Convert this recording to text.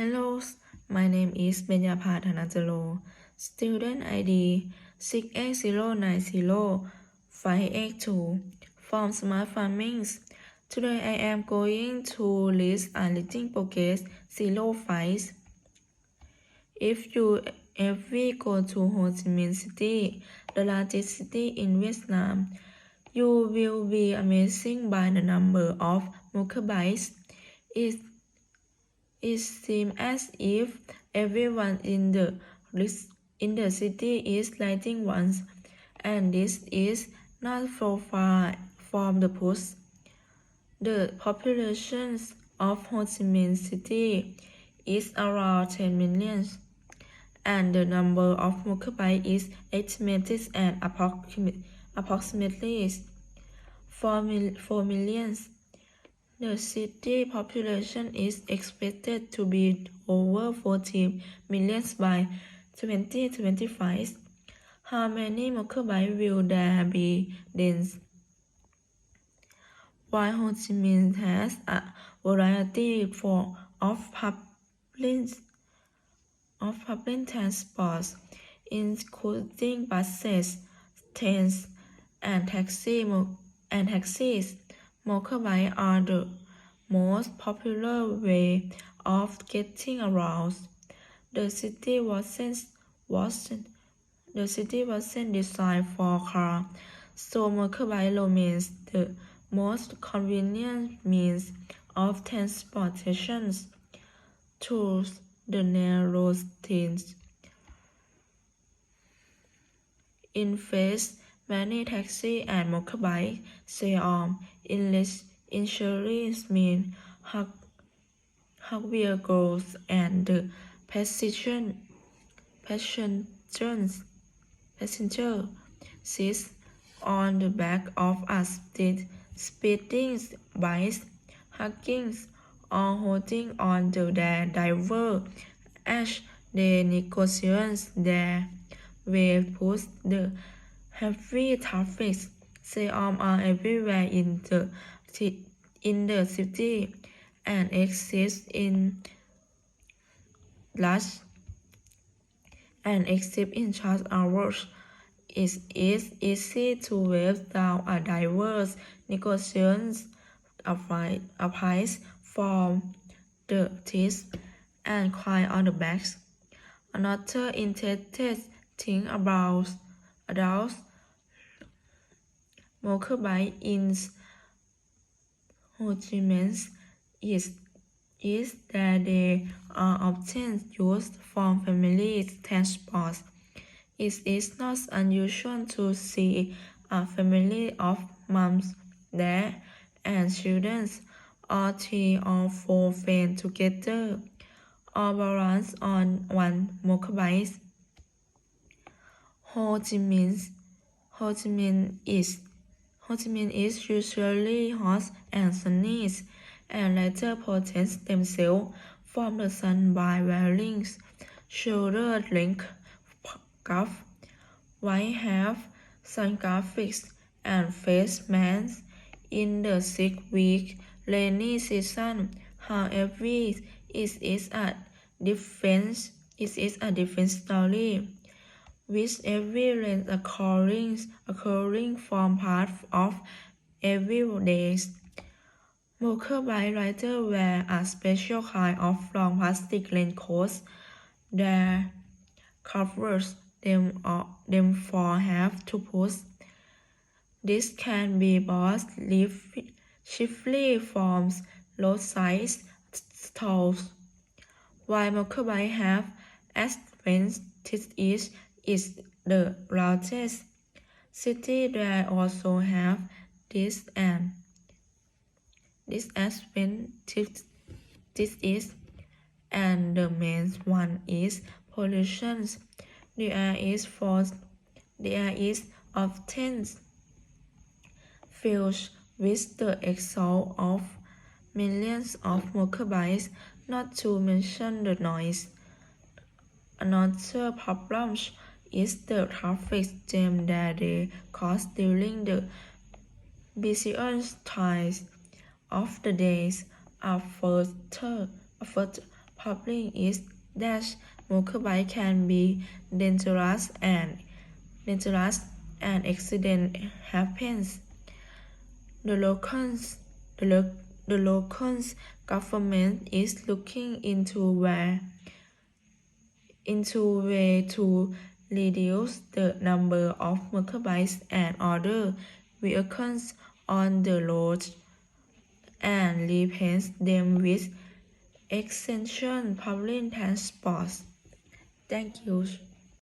Hello, my name is Benyapha Thanajalo. Student ID 680905882 from Smart Farming. Today I am going to list a progress zero five. If you ever go to Ho Chi Minh City, the largest city in Vietnam, you will be amazed by the number of motorbikes. It, it seems as if everyone in the in the city is lighting once, and this is not so far from the post. The population of Ho Chi Minh City is around 10 million, and the number of motorbikes is estimated at approximately 4, mil- 4 millions. The city population is expected to be over 40 million by 2025. How many motorbikes will there be then? While Ho Chi Minh has a variety for, of public of public transport, including buses, trains, and taxi and taxis. Motorbikes are the most popular way of getting around. The city wasn't wasn't the city wasn't designed for car, so motorbike remains the most convenient means of transportation to the narrow streets. In fact, many taxi and motorbike sell English insurance hug vehicles and the passenger passengers passenger sits on the back of a speed, speeding bike, hugging or holding on to their driver as they negotiate their way push the heavy traffic. Seom are everywhere in the in the city and exist in large and except in short hours. It is easy to wave down a diverse negotiations applies from the teeth and cry on the backs. Another interesting thing about adults motorbike in Ho Chi Minh is is that they are often used for family transport. It is not unusual to see a family of moms, dad, and children, or three or four friends together, or balance on one motorbike. Ho Chi Minh, Ho Chi Minh is Ho is usually hot and sunny, and later protect themselves from the sun by wearing shoulder-length scarf, white hat, sunglasses, and face masks in the six-week rainy season. However, it is a different it is a different story with every rain occurring, occurring from part of every day. Motorbike riders wear a special kind of long plastic raincoats that covers them, or, them for have to push. This can be bought chiefly from roadside stalls. While motorbike have advantages is the largest city that also have this and disadvantages this is and the main one is pollution. The air is forced the air is often filled with the exhaust of millions of motorbikes, not to mention the noise. Another problem is the traffic jam that they cause during the busiest times of the days. A further, public is that motorbike can be dangerous and dangerous and accident happens. The locals, the, lo- the locals government is looking into where into way to reduce the number of motorbikes and other vehicles on the road and replace them with essential public transport. Thank you.